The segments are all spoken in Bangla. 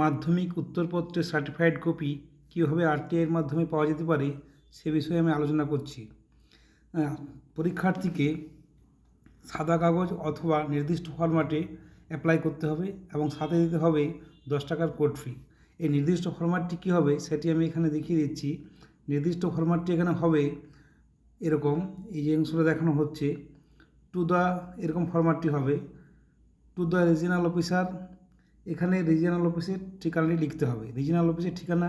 মাধ্যমিক উত্তরপত্রের সার্টিফাইড কপি কীভাবে আরটিআইয়ের মাধ্যমে পাওয়া যেতে পারে সে বিষয়ে আমি আলোচনা করছি। পরীক্ষার্থীকে সাদা কাগজ অথবা নির্দিষ্ট ফরম্যাটে অ্যাপ্লাই করতে হবে এবং সাথে দিতে হবে দশ টাকার কোড ফি এই নির্দিষ্ট ফরম্যাটটি কী হবে সেটি আমি এখানে দেখিয়ে দিচ্ছি। নির্দিষ্ট ফরম্যাটটি এখানে হবে এরকম, এই যে অংশটা দেখানো হচ্ছে। টু দ্য এরকম ফরম্যাটটি হবে। টু দ্য রিজিনাল অফিসার এখানে রিজিনাল অফিসের ঠিকানাটি লিখতে হবে। রিজিনাল অফিসের ঠিকানা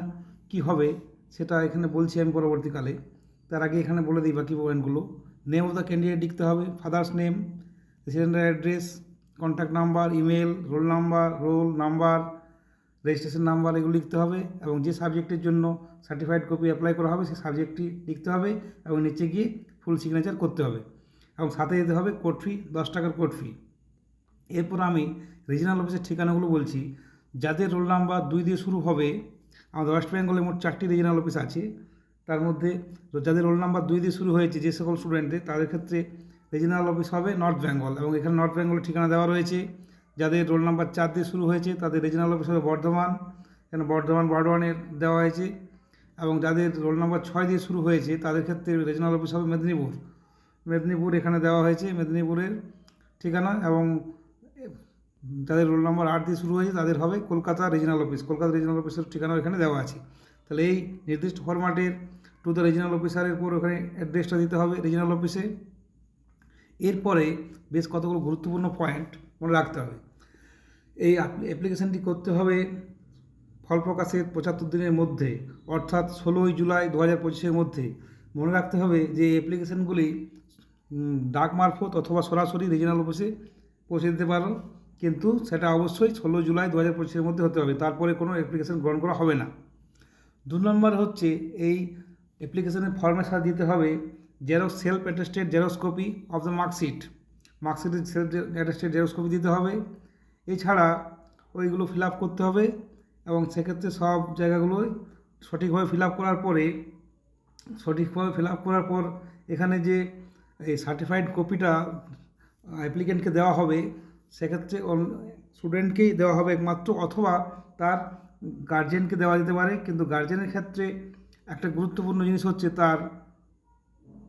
কি হবে সেটা এখানে বলছি আমি পরবর্তীকালে। তার আগে এখানে বলে দিই বাকি পয়েন্টগুলো নেম অফ দ্য ক্যান্ডিডেট লিখতে হবে father's name residential address contact number email roll number roll number registration number এগুলো লিখতে হবে এবং যে সাবজেক্টের জন্য সার্টিফাইড কপি অ্যাপ্লাই করা হবে সেই সাবজেক্টটি লিখতে হবে এবং নিচে গিয়ে ফুল সিগনেচার করতে হবে। এবং সাথে যেতে হবে কোড ফি দশ টাকার কোড ফি এরপর আমি রিজিনাল অফিসের ঠিকানাগুলো বলছি। যাদের রোল নাম্বার দুই দিয়ে শুরু হবে, আমাদের ওয়েস্ট বেঙ্গলে মোট চারটি রিজিনাল অফিস আছে। তার মধ্যে যাদের রোল নাম্বার দুই দিয়ে শুরু হয়েছে, যে সকল স্টুডেন্টদের তাদের ক্ষেত্রে রিজিনাল অফিস হবে নর্থ বেঙ্গল এবং এখানে নর্থ বেঙ্গলের ঠিকানা দেওয়া রয়েছে। যাদের রোল নাম্বার চার দিয়ে শুরু হয়েছে, তাদের রিজিনাল অফিস হবে বর্ধমান। এখানে বর্ধমান বর্ধমানের দেওয়া হয়েছে এবং যাদের রোল নাম্বার ছয় দিয়ে শুরু হয়েছে, তাদের ক্ষেত্রে রিজিনাল অফিস হবে মেদিনীপুর। মেদিনীপুর এখানে দেওয়া হয়েছে, মেদিনীপুরের ঠিকানা এবং যাদের রোল নম্বর আট দিয়ে শুরু হয়েছে, তাদের হবে Kolkata regional office Kolkata regional অফিসের ঠিকানা এখানে দেওয়া আছে। তাহলে এই নির্দিষ্ট ফরম্যাটের টু দ্য রিজিনাল অফিসারের পর ওখানে অ্যাড্রেসটা দিতে হবে রিজিনাল অফিসে এরপরে বেশ কতগুলো গুরুত্বপূর্ণ পয়েন্ট মনে রাখতে হবে। এই অ্যাপ্লিকেশানটি করতে হবে ফল প্রকাশের পঁচাত্তর দিনের মধ্যে, অর্থাৎ ষোলোই জুলাই দু হাজার পঁচিশের মধ্যে। মনে রাখতে হবে যে অ্যাপ্লিকেশানগুলি ডাক মারফত অথবা সরাসরি রিজিনাল অফিসে পৌঁছে দিতে পারো। কিন্তু সেটা অবশ্যই ষোলো জুলাই দু হাজার পঁচিশের মধ্যে হতে হবে। তারপরে কোনো অ্যাপ্লিকেশান গ্রহণ করা হবে না। দু নম্বর হচ্ছে এই অ্যাপ্লিকেশনের ফর্মের সাথে দিতে হবে xerox self attested xerox copy of the marksheet মার্কশিটের self attested xerox copy দিতে হবে। এছাড়া ওইগুলো ফিল আপ করতে হবে এবং সেক্ষেত্রে সব জায়গাগুলোই সঠিকভাবে ফিল আপ করার পরে, সঠিকভাবে ফিল আপ করার পর এখানে যে এই সার্টিফাইড কপিটা অ্যাপ্লিকেন্টকে দেওয়া হবে সেক্ষেত্রে স্টুডেন্টকেই দেওয়া হবে একমাত্র অথবা তার গার্জেনকে দেওয়া যেতে পারে। কিন্তু গার্জেনের ক্ষেত্রে একটা গুরুত্বপূর্ণ জিনিস হচ্ছে তার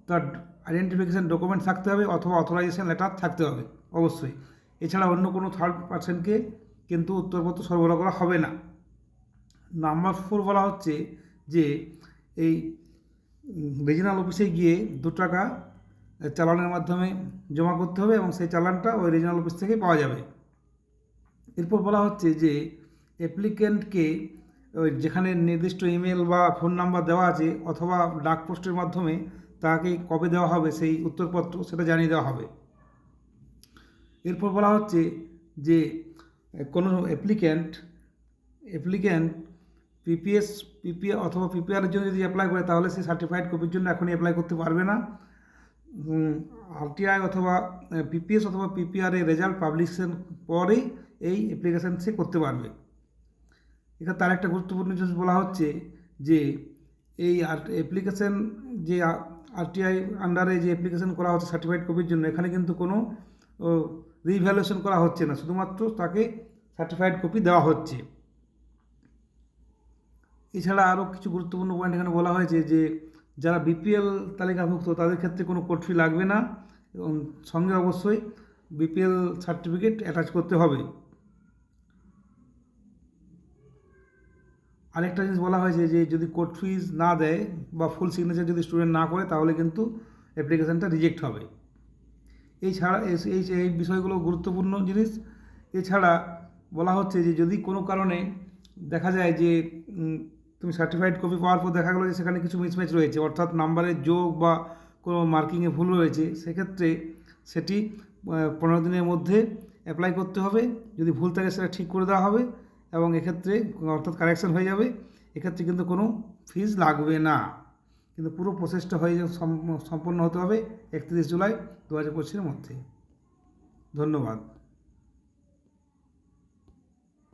তার আইডেন্টিফিকেশান ডকুমেন্ট থাকতে হবে অথবা অথরাইজেশন লেটার থাকতে হবে, অবশ্যই। এছাড়া অন্য কোনো থার্ড পার্সনকে কিন্তু উত্তরপত্র সরবরাহ করা হবে না। নাম্বার ফোর বলা হচ্ছে যে, এই রিজিনাল অফিসে গিয়ে দু টাকা চালানের মাধ্যমে জমা করতে হবে এবং সেই চালানটা ওই রিজিনাল অফিস থেকে পাওয়া যাবে। এরপর বলা হচ্ছে যে, অ্যাপ্লিকেন্টকে ওই যেখানে নির্দিষ্ট ইমেল বা ফোন নাম্বার দেওয়া আছে অথবা ডাক পোস্টের মাধ্যমে তাকে কবে দেওয়া হবে, সেই উত্তরপত্র সেটা জানিয়ে দেওয়া হবে। এরপর বলা হচ্ছে যে, কোনো অ্যাপ্লিক্যান্ট অ্যাপ্লিক্যান্ট পিপিএস পিপিআর অথবা পিপিআরের জন্য যদি অ্যাপ্লাই করে তাহলে সে সার্টিফাইড কপির জন্য এখনই অ্যাপ্লাই করতে পারবে না। আরটিআই অথবা পিপিএস অথবা পিপিআর এর রেজাল্ট পাবলিশের পরেই এই অ্যাপ্লিকেশান সে করতে পারবে। এখানে তার একটা গুরুত্বপূর্ণ জিনিস বলা হচ্ছে যে, এই অ্যাপ্লিকেশান যে আরটিআই আন্ডারে যে অ্যাপ্লিকেশান করা হচ্ছে সার্টিফাইড কপির জন্য, এখানে কিন্তু কোনো রিভ্যালুয়েশন করা হচ্ছে না। শুধুমাত্র তাকে সার্টিফাইড কপি দেওয়া হচ্ছে। এছাড়া আরও কিছু গুরুত্বপূর্ণ পয়েন্ট এখানে বলা হয়েছে যে যারা বিপিএল তালিকাভুক্ত, তাদের ক্ষেত্রে কোনো কোড ফি লাগবে না এবং সঙ্গে অবশ্যই বিপিএল সার্টিফিকেট অ্যাটাচ করতে হবে। আরেকটা জিনিস বলা হয়েছে যে, যদি কোড ফিজ না দেয় বা ফুল সিগনেচার যদি স্টুডেন্ট না করে, তাহলে কিন্তু অ্যাপ্লিকেশানটা রিজেক্ট হবে। এই- এই এই বিষয়গুলো গুরুত্বপূর্ণ জিনিস। এছাড়া বলা হচ্ছে যে, যদি কোনো কারণে দেখা যায় যে তুমি সার্টিফাইড কপি পাওয়ার পর দেখা গেলো যে সেখানে কিছু মিসম্যাচ রয়েছে। অর্থাৎ নাম্বারের যোগ বা কোনো মার্কিংয়ে ভুল রয়েছে, সেক্ষেত্রে সেটি পনেরো দিনের মধ্যে অ্যাপ্লাই করতে হবে। যদি ভুল থাকে সেটা ঠিক করে দেওয়া হবে এবং এক্ষেত্রে অর্থাৎ কারেকশান হয়ে যাবে। এক্ষেত্রে কিন্তু কোনো ফিজ লাগবে না। কিন্তু পুরো প্রসেসটা হয়ে সম্পন্ন হতে হবে একত্রিশ জুলাই দু হাজার পঁচিশের মধ্যে। ধন্যবাদ।